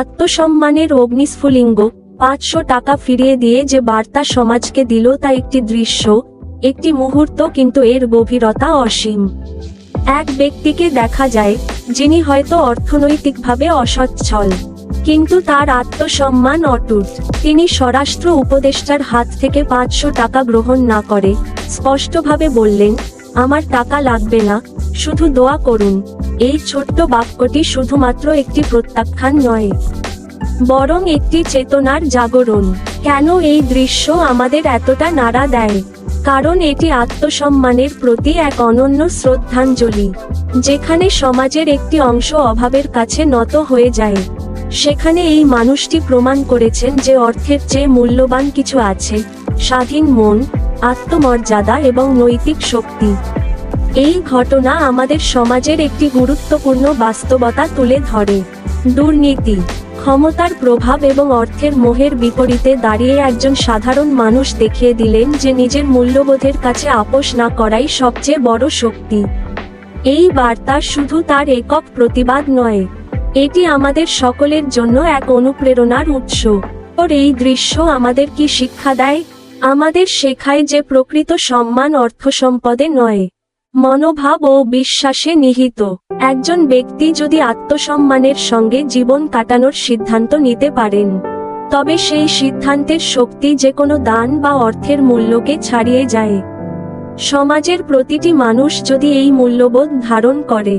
আত্মসম্মানের অগ্নিস্ফুলিঙ্গ পাঁচশো টাকা ফিরিয়ে দিয়ে যে বার্তা সমাজকে দিল তা একটি দৃশ্য, একটি মুহূর্ত কিন্তু এর গভীরতা অসীম। এক ব্যক্তিকে দেখা যায়, যিনি হয়তো অর্থনৈতিকভাবে অসচ্ছল, কিন্তু তার আত্মসম্মান অটুট। তিনি স্বরাষ্ট্র উপদেষ্টার হাত থেকে পাঁচশো টাকা গ্রহণ না করে স্পষ্টভাবে বললেন আমার টাকা লাগবে না, শুধু দোয়া করুন। এই ছোট্ট বাক্যটি শুধুমাত্র একটি প্রত্যাখ্যান নয়, বরং একটি চেতনার জাগরণ। কেন এই দৃশ্য আমাদের এতটা নাড়া দেয়? কারণ এটি আত্মসম্মানের প্রতি এক অনন্য শ্রদ্ধাঞ্জলি, যেখানে সমাজের একটি অংশ অভাবের কাছে নত হয়ে যায়। সেখানে এই মানুষটি প্রমাণ করেছেন যে অর্থের চেয়ে মূল্যবান কিছু আছে, স্বাধীন মন আত্মমর্যাদা এবং নৈতিক শক্তি। এই ঘটনা আমাদের সমাজের একটি গুরুত্বপূর্ণ বাস্তবতা তুলে ধরে। দুর্নীতি, ক্ষমতার প্রভাব এবং অর্থের মোহের বিপরীতে দাঁড়িয়ে একজন সাধারণ মানুষ দেখিয়ে দিলেন যে নিজের মূল্যবোধের কাছে আপোষ না করাই সবচেয়ে বড় শক্তি। এই বার্তা শুধু তার একক প্রতিবাদ নয়, এটি আমাদের সকলের জন্য এক অনুপ্রেরণার উৎস। ওর এই দৃশ্য আমাদের কি শিক্ষা দেয়? আমাদের শেখায় যে প্রকৃত সম্মান অর্থ সম্পদে নয়। মনোভাব ও বিশ্বাসে নিহিত। একজন ব্যক্তি যদি আত্মসম্মানের সঙ্গে জীবন কাটানোর সিদ্ধান্ত নিতে পারেন, তবে সেই সিদ্ধান্তের শক্তি যে কোনো দান বা অর্থের মূল্যকে ছাড়িয়ে যায়। সমাজের প্রতিটি মানুষ যদি এই মূল্যবোধ ধারণ করে,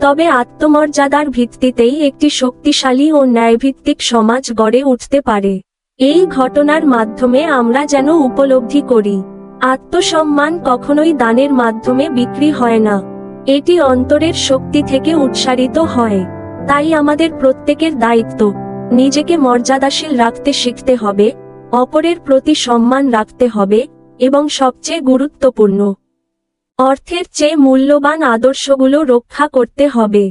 তবে আত্মমর্যাদার ভিত্তিতেই একটি শক্তিশালী ও ন্যায়ভিত্তিক সমাজ গড়ে উঠতে পারে। এই ঘটনার মাধ্যমে আমরা যেন উপলব্ধি করি। আত্মসম্মান কখনোই দানের মাধ্যমে বিক্রি হয় না। এটি অন্তরের শক্তি থেকে উৎসারিত হয়। তাই আমাদের প্রত্যেকের দায়িত্ব, নিজেকে মর্যাদাশীল রাখতে শিখতে হবে, অপরের প্রতি সম্মান রাখতে হবে, এবং সবচেয়ে গুরুত্বপূর্ণ অর্থের চেয়ে মূল্যবান আদর্শগুলো রক্ষা করতে হবে।